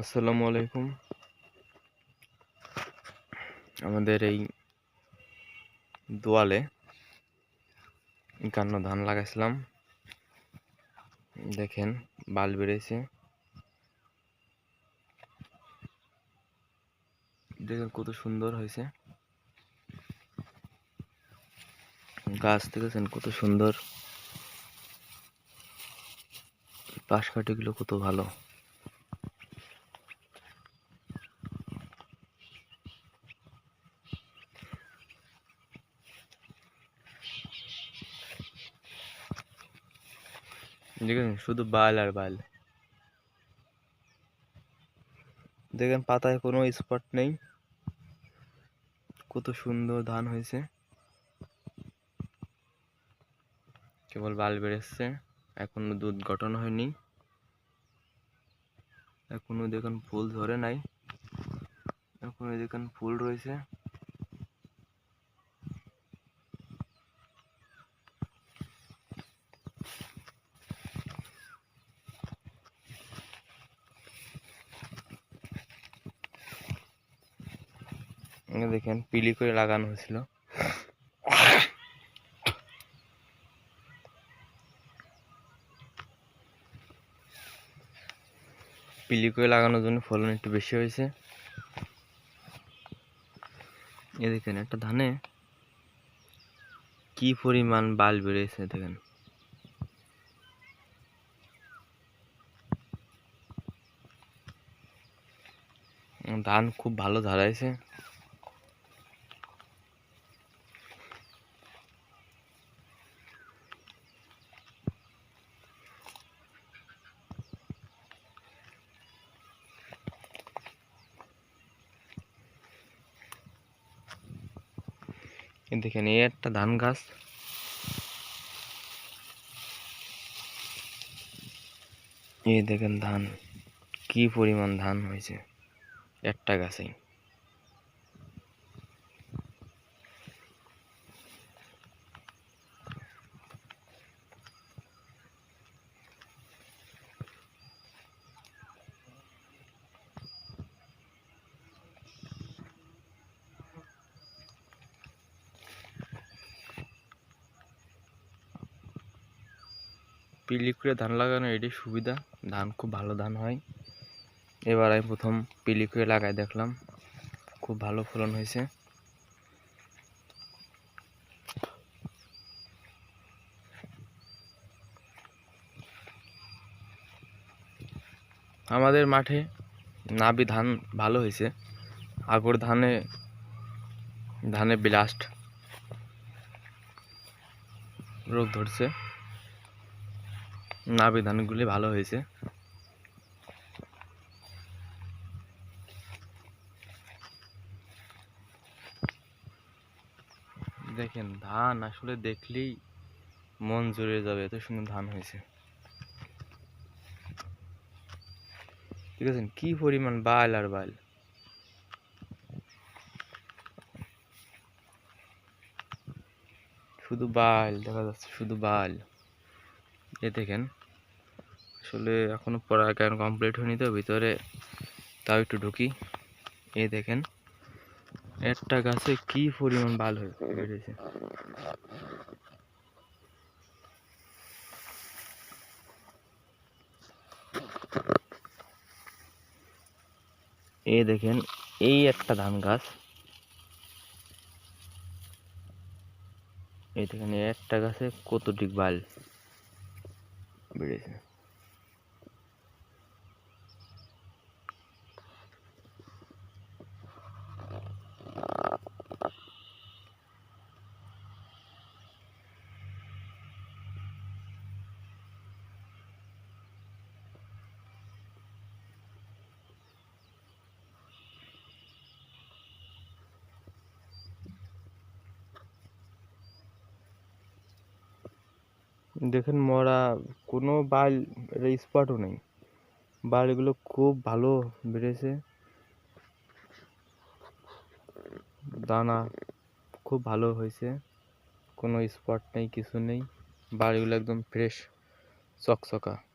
আসসালামু আলাইকুম। আমাদের এই দোয়ালে একান্ন ধান লাগাইছিলাম। দেখেন, বাল বেড়েছে। দেখেন কত সুন্দর হয়েছে। গাছ দেখেছেন কত সুন্দর। পাশ কাঠিগুলো কত ভালো। দেখেন, শুধু বাল আর বাল। দেখেন, পাতায় কোনো স্পট নেই। কত সুন্দর ধান হয়েছে। কেবল বাল বেড়েছে। এখনও দুধ গঠন হয়নি। এখনও দেখুন, ফুল ধরে নাই। এখনও দেখুন, ফুল রয়েছে। দেখেন পিলি করে লাগানো হয়েছিল। পিলি করে লাগানোর জন্য ফলন একটু বেশি হয়েছে। এ দেখেন একটা ধানে কি পরিমাণ বাল বেড়েছে দেখেন। ধান খুব ভালো ধারাইছে দেখেন এই একটা ধান গাছ। এই দেখেন ধান কি পরিমাণ ধান হয়েছে। একটা গাছেই। পিলি করে ধান লাগানো, এটি সুবিধা। ধান খুব ভালো ধান হয়। এবার আমি প্রথম পিলি করে লাগাই দেখলাম। খুব ভালো ফলন হয়েছে। আমাদের মাঠে নাবি ধান ভালো হয়েছে। আগর ধানে ধানে ব্লাস্ট রোগ ধরছে। নাবি ধানগুলি ভালো হয়েছে। দেখেন, ধান আসলে দেখলেই মন জুড়ে যাবে, এত সুন্দর ধান হয়েছে। ঠিক আছে, কি পরিমাণ বাল আর বাল। শুধু বাল, দেখা যাচ্ছে শুধু বাল। এ দেখেন আসলে এখনও পড়ালেখা কমপ্লিট হয়নি তো? ভিতরে তাও একটু ঢুকি। এ দেখেন, একটা গাছে কি পরিমাণ বাল হয়ে বেড়েছে এই দেখেন, এই একটা ধান গাছ। এই দেখেন একটা গাছে কতটি বাল বেড়েছে দেখেন মরা, কোনো বাল স্পটও নেই। বালগুলো খুব ভালো বেড়েছে। দানা খুব ভালো হয়েছে। কোনো স্পট নেই, কিছু নেই। বাড়িগুলো একদম ফ্রেশ চকচকা।